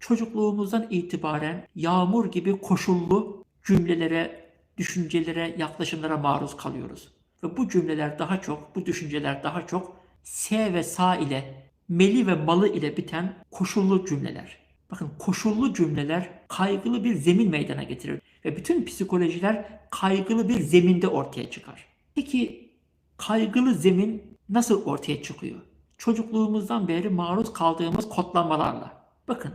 çocukluğumuzdan itibaren yağmur gibi koşullu cümlelere, düşüncelere, yaklaşımlara maruz kalıyoruz. Ve bu cümleler daha çok, bu düşünceler daha çok S ve sa ile, meli ve malı ile biten koşullu cümleler. Bakın koşullu cümleler kaygılı bir zemin meydana getirir. Ve bütün psikolojiler kaygılı bir zeminde ortaya çıkar. Peki kaygılı zemin nasıl ortaya çıkıyor? Çocukluğumuzdan beri maruz kaldığımız kodlamalarla. Bakın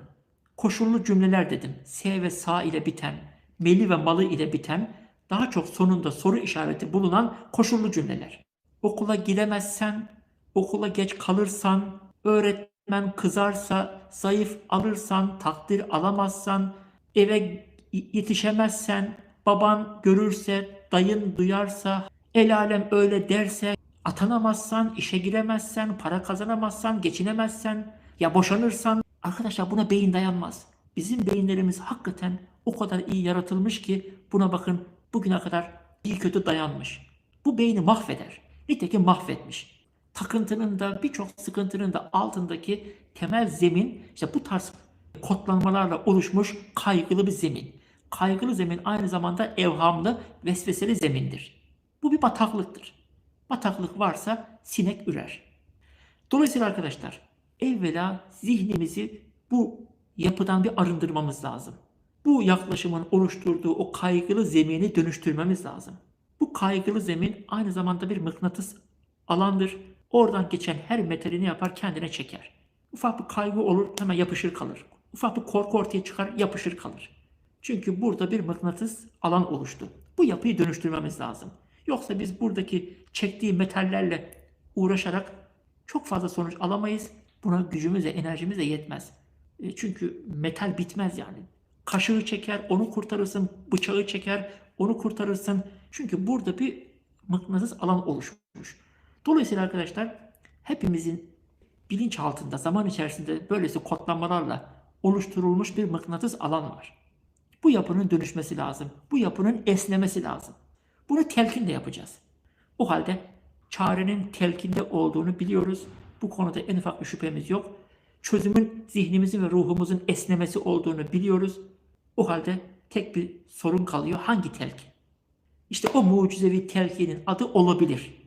koşullu cümleler dedim. S ve sa ile biten, meli ve malı ile biten, daha çok sonunda soru işareti bulunan koşullu cümleler. Okula gidemezsen, okula geç kalırsan, öğretmen kızarsa, zayıf alırsan, takdir alamazsan, eve yetişemezsen, baban görürse, dayın duyarsa, el alem öyle derse, atanamazsan, işe giremezsen, para kazanamazsan, geçinemezsen, ya boşanırsan, arkadaşlar buna beyin dayanmaz. Bizim beyinlerimiz hakikaten o kadar iyi yaratılmış ki buna bakın bugüne kadar iyi kötü dayanmış. Bu beyni mahveder. Nitekim mahvetmiş. Takıntının da birçok sıkıntının da altındaki temel zemin işte bu tarz kodlanmalarla oluşmuş kaygılı bir zemin. Kaygılı zemin aynı zamanda evhamlı, vesveseli zemindir. Bu bir bataklıktır. Bataklık varsa sinek ürer. Dolayısıyla arkadaşlar evvela zihnimizi bu yapıdan bir arındırmamız lazım. Bu yaklaşımın oluşturduğu o kaygılı zemini dönüştürmemiz lazım. Bu kaygılı zemin aynı zamanda bir mıknatıs alandır. Oradan geçen her metalini yapar kendine çeker. Ufak bir kaygı olur hemen yapışır kalır. Ufak bir korku ortaya çıkar yapışır kalır. Çünkü burada bir mıknatıs alan oluştu. Bu yapıyı dönüştürmemiz lazım. Yoksa biz buradaki çektiği metallerle uğraşarak çok fazla sonuç alamayız. Buna gücümüz de enerjimiz de yetmez. E, Çünkü metal bitmez yani. Kaşığı çeker, onu kurtarırsın. Bıçağı çeker, onu kurtarırsın. Çünkü burada bir mıknatıs alan oluşmuş. Dolayısıyla arkadaşlar hepimizin bilinç altında zaman içerisinde böylesi kodlamalarla oluşturulmuş bir mıknatıs alan var. Bu yapının dönüşmesi lazım. Bu yapının esnemesi lazım. Bunu telkinle yapacağız. O halde çarenin telkinde olduğunu biliyoruz. Bu konuda en ufak bir şüphemiz yok. Çözümün zihnimizin ve ruhumuzun esnemesi olduğunu biliyoruz. O halde tek bir sorun kalıyor. Hangi telkin? İşte o mucizevi telkinin adı olabilir.